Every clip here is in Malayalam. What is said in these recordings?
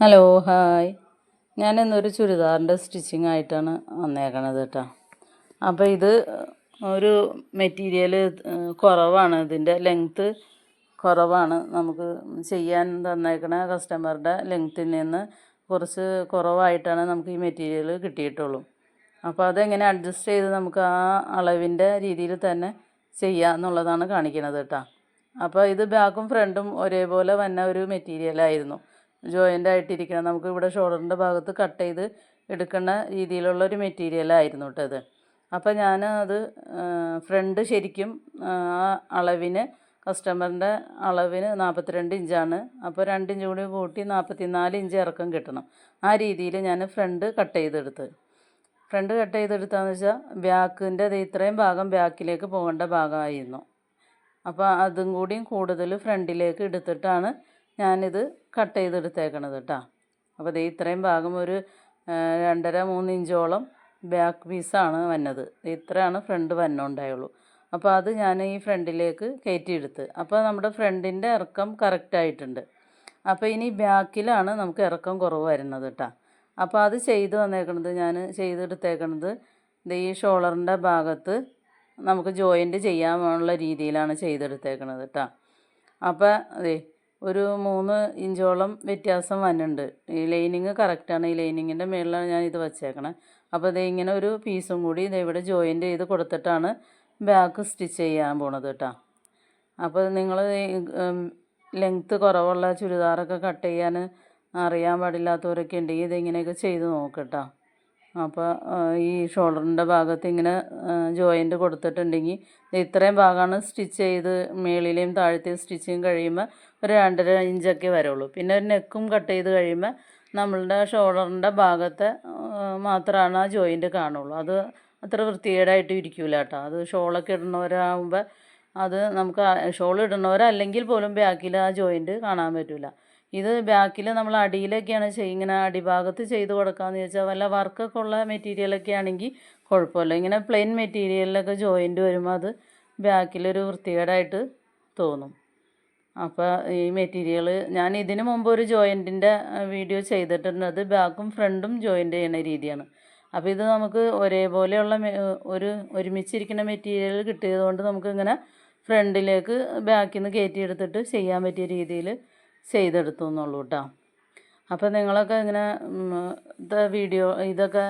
Hello hi. ഞാൻ ഇന്നൊരു ചുരിദാറിന്റെ സ്റ്റിച്ചിങ് ആയിട്ടാണ് വന്നേക്കണത് കേട്ടോ അപ്പോൾ ഇത് ഒരു മെറ്റീരിയൽ കുറവാണ്. ഇതിന്റെ ലെങ്ത്ത് കുറവാണ്. നമുക്ക് ചെയ്യാൻ തന്നേക്കണ കസ്റ്റമറുടെ ലെങ്ത്തിൽ നിന്ന് കുറച്ച് കുറവായിട്ടാണ് നമുക്ക് ഈ മെറ്റീരിയൽ കിട്ടിയിട്ടുള്ളൂ. അപ്പോൾ അതെങ്ങനെ അഡ്ജസ്റ്റ് ചെയ്ത് നമുക്ക് ആ അളവിന്റെ രീതിയിൽ തന്നെ ചെയ്യാം എന്നുള്ളതാണ് കാണിക്കുന്നത് കേട്ടോ അപ്പോൾ ഇത് ബാക്കും ഫ്രണ്ടും ഒരേപോലെ വന്ന ഒരു മെറ്റീരിയലായിരുന്നു. ജോയിന്റ് ആയിട്ടിരിക്കണം നമുക്ക് ഇവിടെ ഷോൾഡറിന്റെ ഭാഗത്ത് കട്ട് ചെയ്ത് എടുക്കുന്ന രീതിയിലുള്ള ഒരു മെറ്റീരിയലായിരുന്നു കേട്ടോ അത് അപ്പോൾ ഞാൻ അത് ഫ്രണ്ട് ശരിക്കും ആ അളവിന് കസ്റ്റമറിന്റെ അളവിന് നാൽപ്പത്തിരണ്ട് ഇഞ്ചാണ്. അപ്പോൾ രണ്ട് ഇഞ്ച് കൂടി കൂട്ടി നാൽപ്പത്തിനാല് ഇഞ്ച് ഇറക്കം കിട്ടണം. ആ രീതിയിൽ ഞാൻ ഫ്രണ്ട് കട്ട് ചെയ്തെടുത്ത്. ഫ്രണ്ട് കട്ട് ചെയ്തെടുത്താന്ന് വെച്ചാൽ ബാക്കിന്റെ അത് ഇത്രയും ഭാഗം ബാക്കിലേക്ക് പോകേണ്ട ഭാഗമായിരുന്നു. അപ്പോൾ അതും കൂടിയും കൂടുതൽ ഫ്രണ്ടിലേക്ക് എടുത്തിട്ടാണ് ഞാനിത് കട്ട് ചെയ്തെടുത്തേക്കണത് കേട്ടോ. അപ്പോൾ ദേ ഇത്രയും ഭാഗം ഒരു രണ്ടര മൂന്ന് ഇഞ്ചോളം ബാക്ക് പീസാണ് വന്നത്. ഇത്രയാണ് ഫ്രണ്ട് വന്നുണ്ടായുള്ളൂ അപ്പോൾ അത് ഞാൻ ഈ ഫ്രണ്ടിലേക്ക് കയറ്റിയെടുത്ത്. അപ്പോൾ നമ്മുടെ ഫ്രണ്ടിന്റെ ഇറക്കം കറക്റ്റായിട്ടുണ്ട് അപ്പോൾ ഇനി ബാക്കിലാണ് നമുക്ക് ഇറക്കം കുറവ് വരുന്നത് കേട്ടോ. അപ്പോൾ അത് ചെയ്ത് വന്നേക്കണത് ഞാൻ ചെയ്തെടുത്തേക്കണത് ഈ ഷോളറിന്റെ ഭാഗത്ത് നമുക്ക് ജോയിന്റ് ചെയ്യാനുള്ള രീതിയിലാണ് ചെയ്തെടുത്തേക്കണത് കേട്ടോ. അപ്പോൾ അതെ ഒരു മൂന്ന് ഇഞ്ചോളം വ്യത്യാസം വന്നിട്ടുണ്ട്. ഈ ലൈനിങ് കറക്റ്റാണ് ഈ ലൈനിങ്ങിന്റെ മുകളിലാണ് ഞാൻ ഇത് വച്ചേക്കണത് അപ്പോൾ ഇത് ഇങ്ങനെ ഒരു പീസും കൂടി ഇത് ഇവിടെ ജോയിന്റ് ചെയ്ത് കൊടുത്തിട്ടാണ് ബാക്ക് സ്റ്റിച്ച് ചെയ്യാൻ പോണത് കേട്ടോ. അപ്പോൾ നിങ്ങൾ ലെങ്ത്ത് കുറവുള്ള ചുരിദാറൊക്കെ കട്ട് ചെയ്യാൻ അറിയാൻ പാടില്ലാത്തവരൊക്കെ ഉണ്ടെങ്കിൽ ഇതിങ്ങനെയൊക്കെ ചെയ്ത് നോക്കട്ടോ അപ്പോൾ ഈ ഷോൾഡറിന്റെ ഭാഗത്ത് ഇങ്ങനെ ജോയിന്റ് കൊടുത്തിട്ടുണ്ടെങ്കിൽ ഇത്രയും ഭാഗമാണ് സ്റ്റിച്ച് ചെയ്ത് മേളിലെയും താഴത്തെയും സ്റ്റിച്ചിങ് കഴിയുമ്പോൾ ഒരു രണ്ടര ഇഞ്ചൊക്കെ വരുള്ളൂ. പിന്നെ ഒരു നെക്കും കട്ട് ചെയ്ത് കഴിയുമ്പോൾ നമ്മളുടെ ഷോൾഡറിന്റെ ഭാഗത്തെ മാത്രമാണ് ആ ജോയിന്റ് കാണുള്ളൂ. അത് അത്ര വൃത്തികേടായിട്ട് ഇരിക്കില്ല കേട്ടോ. അത് ഷോളൊക്കെ ഇടുന്നവരാകുമ്പോൾ അത് നമുക്ക് ഷോൾ ഇടുന്നവരല്ലെങ്കിൽ പോലും ബാക്കിൽ ആ ജോയിന്റ് കാണാൻ പറ്റില്ല ഇത് ബാക്കിൽ നമ്മൾ അടിയിലൊക്കെയാണ് ചെയ്യുക ഇങ്ങനെ അടിഭാഗത്ത് ചെയ്ത് കൊടുക്കാമെന്ന് ചോദിച്ചാൽ വല്ല വർക്കൊക്കെ ഉള്ള മെറ്റീരിയലൊക്കെ ആണെങ്കിൽ കുഴപ്പമില്ല ഇങ്ങനെ പ്ലെയിൻ മെറ്റീരിയലിലൊക്കെ ജോയിന്റ് വരുമ്പോൾ അത് ബാക്കിലൊരു വൃത്തികേടായിട്ട് തോന്നും. അപ്പോൾ ഈ മെറ്റീരിയൽ ഞാൻ ഇതിന് മുമ്പ് ഒരു ജോയിന്റിന്റെ വീഡിയോ ചെയ്തിട്ടുണ്ട്. അത് ബാക്കും ഫ്രണ്ടും ജോയിന്റ് ചെയ്യുന്ന രീതിയാണ്. അപ്പോൾ ഇത് നമുക്ക് ഒരേപോലെയുള്ള ഒരു ഒരുമിച്ചിരിക്കുന്ന മെറ്റീരിയൽ കിട്ടിയത് കൊണ്ട് നമുക്കിങ്ങനെ ഫ്രണ്ടിലേക്ക് ബാക്കിൽ നിന്ന് കയറ്റിയെടുത്തിട്ട് ചെയ്യാൻ പറ്റിയ രീതിയിൽ ചെയ്തെടുത്തു എന്നുള്ളൂ കേട്ടോ അപ്പോൾ നിങ്ങളൊക്കെ ഇങ്ങനെ വീഡിയോ ഇതൊക്കെ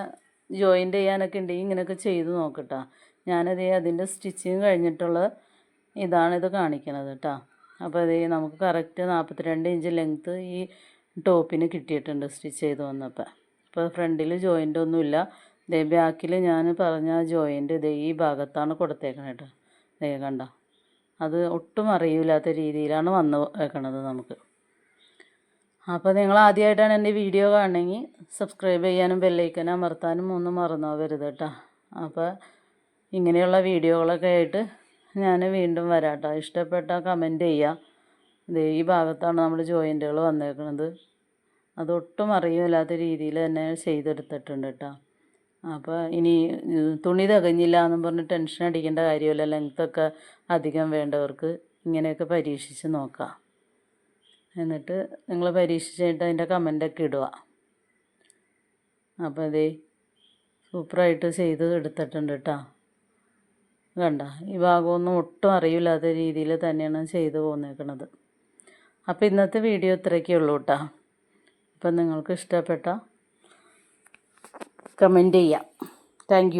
ജോയിന്റ് ചെയ്യാനൊക്കെ ഉണ്ടെങ്കിൽ ഇങ്ങനെയൊക്കെ ചെയ്ത് നോക്കട്ടോ ഞാനത് അതിന്റെ സ്റ്റിച്ചിങ് കഴിഞ്ഞിട്ടുള്ള ഇതാണിത് കാണിക്കുന്നത് കേട്ടോ അപ്പോൾ അത് നമുക്ക് കറക്റ്റ് നാൽപ്പത്തിരണ്ട് ഇഞ്ച് ലെങ്ത്ത് ഈ ടോപ്പിന് കിട്ടിയിട്ടുണ്ട് സ്റ്റിച്ച് ചെയ്ത് വന്നപ്പോൾ അപ്പോൾ ഫ്രണ്ടിൽ ജോയിന്റ് ഒന്നുമില്ല ഇതേ ബാക്കിൽ ഞാൻ പറഞ്ഞ ജോയിന്റ് ഇതേ ഈ ഭാഗത്താണ് കൊടുത്തേക്കണത് കേട്ടോ ഇതേ കണ്ട? അത് ഒട്ടും അറിയില്ലാത്ത രീതിയിലാണ് വന്ന് വെക്കണത് നമുക്ക്. അപ്പോൾ നിങ്ങൾ ആദ്യമായിട്ടാണ് എന്റെ വീഡിയോ കാണണമെങ്കിൽ സബ്സ്ക്രൈബ് ചെയ്യാനും ബെല്ലൈക്കൻ അമർത്താനും ഒന്നും മറന്നു പോകരുത് കേട്ടോ അപ്പോൾ ഇങ്ങനെയുള്ള വീഡിയോകളൊക്കെ ആയിട്ട് ഞാൻ വീണ്ടും വരാം കേട്ടോ ഇഷ്ടപ്പെട്ട കമന്റ് ചെയ്യുക ഇതേ ഈ ഭാഗത്താണ് നമ്മൾ ജോയിന്റുകൾ വന്നേക്കുന്നത് അതൊട്ടും അറിയില്ലാത്ത രീതിയിൽ തന്നെ ചെയ്തെടുത്തിട്ടുണ്ട് കേട്ടോ അപ്പോൾ ഇനി തുണി തികഞ്ഞില്ല എന്നും പറഞ്ഞ് ടെൻഷൻ അടിക്കേണ്ട കാര്യമില്ല. ലെങ്ത്തൊക്കെ അധികം വേണ്ടവർക്ക് ഇങ്ങനെയൊക്കെ പരീക്ഷിച്ച് നോക്കാം. എന്നിട്ട് നിങ്ങൾ പരീക്ഷിച്ചിട്ട് അതിന്റെ കമന്റൊക്കെ ഇടുക. അപ്പോൾ അതേ സൂപ്പറായിട്ട് ചെയ്ത് എടുത്തിട്ടുണ്ട് കേട്ടോ കണ്ട ഈ ഭാഗമൊന്നും ഒട്ടും അറിയില്ലാത്ത രീതിയിൽ തന്നെയാണ് ചെയ്ത് പോന്നേക്കണത്. അപ്പോൾ ഇന്നത്തെ വീഡിയോ ഇത്രയൊക്കെ ഉള്ളൂ കേട്ടോ അപ്പം നിങ്ങൾക്ക് ഇഷ്ടപ്പെട്ട കമന്റ് ചെയ്യാം. താങ്ക്